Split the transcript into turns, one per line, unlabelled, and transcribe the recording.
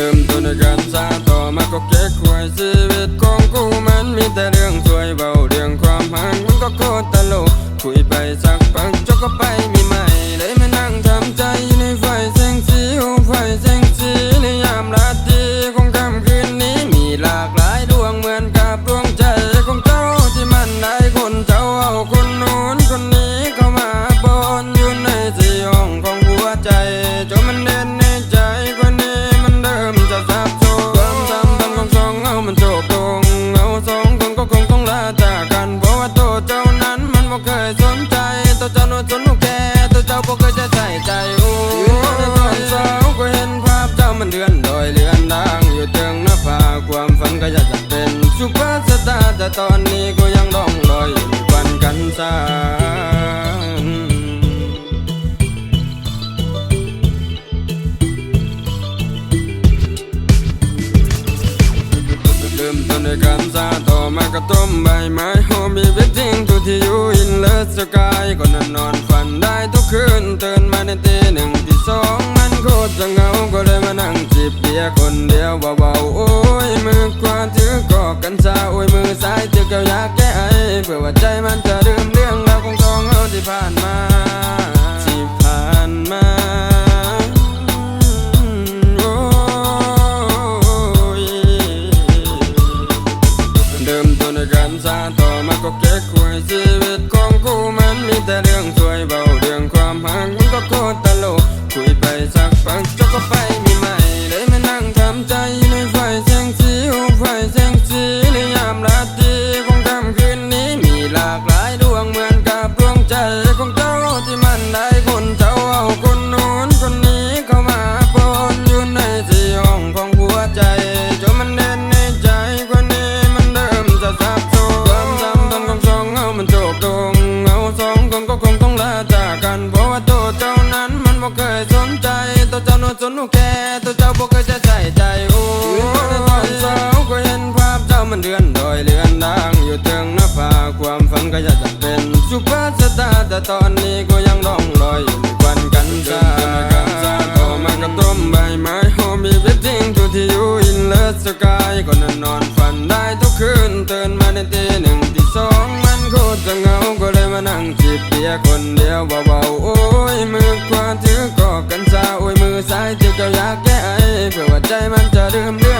เดิมตัวในการสาต่อ ตอนนี้ก็ยังล่องลอยอยู่ควันกันซาเริ่มต้นด้วยการซาต่อมาก็ต้มใบไม้โฮมีเวทติ้งทุกที่อยู่อินเลสกายก็นอนนอนฝันได้ทุกคืนตื่นมาในตีหนึ่งตีสองมันโคตรจะเหงาก็เลยมานั่งจิบเบียร์คนเดียวเบาๆโอ้ย เผื่อว่าใจมันจะลืมเรื่องราวของทองเอาที่ผ่านมา บ่เคยสนใจตัวเจ้าโน้นสนลูกแกตัวเจ้าบ่เคยจะใส่ใจโอ้ยตอนเช้าก็เห็นภาพเจ้ามันเดือนดอยเลือนดังอยู่เทิงหน้าผาความฝันก็อยากจะเป็นซุปเปอร์สตาร์แต่ตอนนี้ก็ยังล่องลอยอยู่ในควันกันซาต่อมาก็ต้มใบไม้โฮมีเวทติ้งทุกที่อยู่อินเลิศสกายก็นอนนอนฝันได้ทุกคืนตื่นมาในตีหนึ่งตีสองมันโคตรจะเหงาก็เลยมานั่งจิบเบียคนเดียวว่าวโวยมือ สายจิตก็อยากแก้เพื่อว่าใจมันจะลืมเรื่อง